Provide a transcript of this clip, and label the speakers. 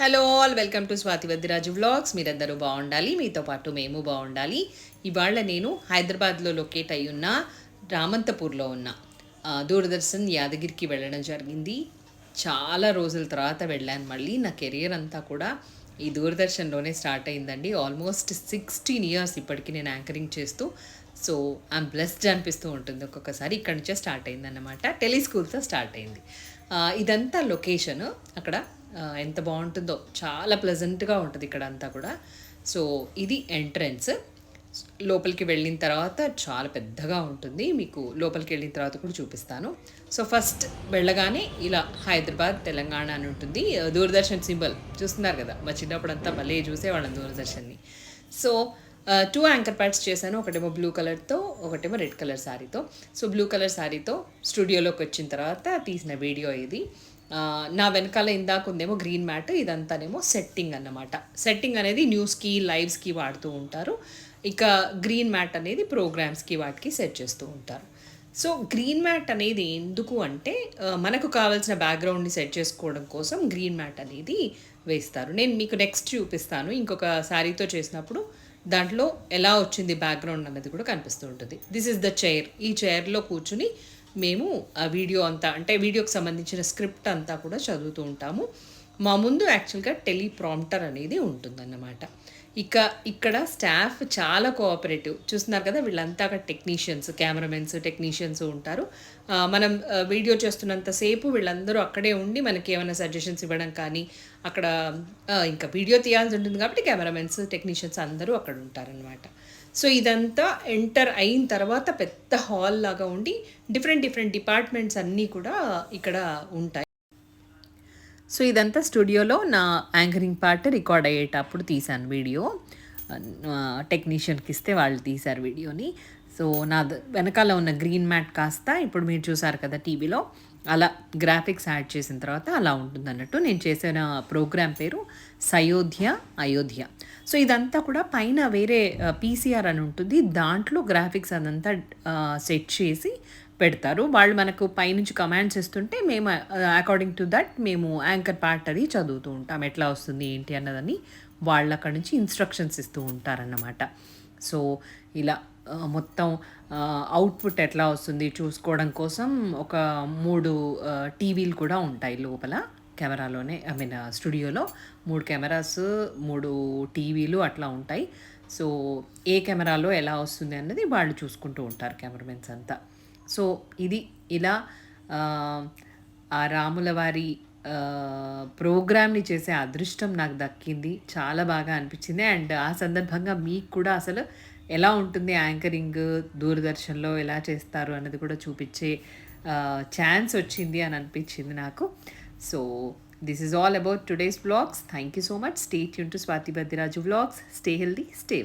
Speaker 1: Hello all welcome to Swathi Vaddiraju vlogs మీరందరూ బాగుండాలి మీతో పాటు మేము బాగుండాలి. ఇవాళ నేను హైదరాబాద్లో లొకేట్ అయి ఉన్న రామంతపూర్లో ఉన్న. దూరదర్శన్ యాదగిరికి వెళ్ళడం జరిగింది. చాలా రోజుల తర్వాత వెళ్ళాను మళ్ళీ. నా కెరియర్ అంతా కూడా ఈ దూరదర్శన్లోనే స్టార్ట్ అయిందండి. ఆల్మోస్ట్ సిక్స్టీన్ ఇయర్స్ ఇప్పటికీ నేను యాంకరింగ్ చేస్తూ సో ఐమ్ బ్లెస్డ్ అనిపిస్తూ ఉంటుంది. ఒక్కొక్కసారి ఇక్కడ నుంచే స్టార్ట్ అయిందన్నమాట. టెలిస్కూల్తో స్టార్ట్ అయింది. ఇదంతా లొకేషన్. అక్కడ ఎంత బాగుంటుందో చాలా ప్లెజెంట్గా ఉంటుంది ఇక్కడ అంతా కూడా. సో ఇది ఎంట్రన్స్ లోపలికి వెళ్ళిన తర్వాత చాలా పెద్దగా ఉంటుంది. మీకు లోపలికి వెళ్ళిన తర్వాత కూడా చూపిస్తాను. సో ఫస్ట్ వెళ్ళగానే ఇలా హైదరాబాద్ తెలంగాణ అని ఉంటుంది. దూరదర్శన్ సింబల్. చూస్తున్నారు కదా మా చిన్నప్పుడు అంతా మళ్ళీ చూసేవాళ్ళం దూరదర్శన్ని. సో టూ యాంకర్ ప్యాడ్స్ చేశాను. ఒకటేమో బ్లూ కలర్తో ఒకటేమో రెడ్ కలర్ శారీతో సో బ్లూ కలర్ శారీతో స్టూడియోలోకి వచ్చిన తర్వాత తీసిన వీడియో ఇది. నా వెనకాల ఇందాక ఉందేమో గ్రీన్ మ్యాట్ ఇదంతానేమో సెట్టింగ్ అన్నమాట. సెట్టింగ్ అనేది న్యూస్కి లైవ్స్కి వాడుతూ ఉంటారు. ఇక గ్రీన్ మ్యాట్ అనేది ప్రోగ్రామ్స్కి వాటికి సెట్ చేస్తూ ఉంటారు. సో గ్రీన్ మ్యాట్ అనేది ఎందుకు అంటే మనకు కావాల్సిన బ్యాక్గ్రౌండ్ని సెట్ చేసుకోవడం కోసం గ్రీన్ మ్యాట్ అనేది వేస్తారు. నేను మీకు నెక్స్ట్ చూపిస్తాను. ఇంకొక శారీతో చేసినప్పుడు దాంట్లో ఎలా వచ్చింది బ్యాక్గ్రౌండ్ అన్నది కూడా కనిపిస్తూ ఉంటుంది. దిస్ ఇస్ ద చైర్ ఈ చైర్లో కూర్చుని మేము ఆ వీడియో అంతా అంటే వీడియోకి సంబంధించిన స్క్రిప్ట్ అంతా కూడా చదువుతూ ఉంటాము. మా ముందు యాక్చువల్గా టెలిప్రాంప్టర్ అనేది ఉంటుందన్నమాట. ఇక ఇక్కడ స్టాఫ్ చాలా కోఆపరేటివ్. చూస్తున్నారు కదా వీళ్ళంతా అక్కడ టెక్నీషియన్స్ కెమెరామెన్స్ టెక్నీషియన్స్ ఉంటారు. మనం వీడియో చేస్తున్నంతసేపు వీళ్ళందరూ అక్కడే ఉండి మనకి ఏమైనా సజెషన్స్ ఇవ్వడం కానీ అక్కడ ఇంకా వీడియో తీయాల్సి ఉంటుంది కాబట్టి కెమెరామెన్స్ టెక్నీషియన్స్ అందరూ అక్కడ ఉంటారనమాట సో ఇదంతా ఎంటర్ అయిన తర్వాత పెద్ద హాల్ లాగా ఉండి డిఫరెంట్ డిఫరెంట్ డిపార్ట్మెంట్స్ అన్నీ కూడా ఇక్కడ ఉంటాయి. సో ఇదంతా స్టూడియోలో నా యాంకరింగ్ పార్ట్ రికార్డ్ అయ్యేటప్పుడు తీశాను వీడియో. టెక్నీషియన్కి ఇస్తే వాళ్ళు తీశారు వీడియోని. సో నా వెనకాల ఉన్న గ్రీన్ మ్యాట్ కాస్త ఇప్పుడు మీరు చూసారు కదా టీవీలో అలా గ్రాఫిక్స్ యాడ్ చేసిన తర్వాత అలా ఉంటుంది అన్నట్టు నేను చేసిన ప్రోగ్రామ్ పేరు సయోధ్య అయోధ్య. సో ఇదంతా కూడా పైన వేరే పీసీఆర్ అని ఉంటుంది. దాంట్లో గ్రాఫిక్స్ అదంతా సెట్ చేసి పెడతారు. వాళ్ళు మనకు పైనుంచి కమాండ్స్ ఇస్తుంటే మేము అకార్డింగ్ టు దట్ మేము యాంకర్ పార్ట్ అది చదువుతూ ఉంటాం. ఎట్లా వస్తుంది ఏంటి అన్నదని వాళ్ళు అక్కడ నుంచి ఇన్స్ట్రక్షన్స్ ఇస్తూ ఉంటారన్నమాట. సో ఇలా మొత్తం అవుట్పుట్ ఎట్లా వస్తుంది చూసుకోవడం కోసం ఒక మూడు టీవీలు కూడా ఉంటాయి లోపల కెమెరాలోనే ఐ మీన్ స్టూడియోలో. మూడు కెమెరాస్ మూడు టీవీలు అట్లా ఉంటాయి. సో ఏ కెమెరాలో ఎలా వస్తుంది అన్నది వాళ్ళు చూసుకుంటూ ఉంటారు కెమెరామెన్స్ అంతా. సో ఇది ఇలా ఆ, రాముల వారి ప్రోగ్రామ్ని చేసే అదృష్టం నాకు దక్కింది. చాలా బాగా అనిపించింది. అండ్ ఆ సందర్భంగా మీకు కూడా అసలు ఎలా ఉంటుంది యాంకరింగ్ దూరదర్శన్లో ఎలా చేస్తారు అన్నది కూడా చూపించే ఛాన్స్ వచ్చింది అని అనిపించింది నాకు. So this is all about today's blogs thank you so much stay tune to Swathi Baddiraju vlogs stay healthy stay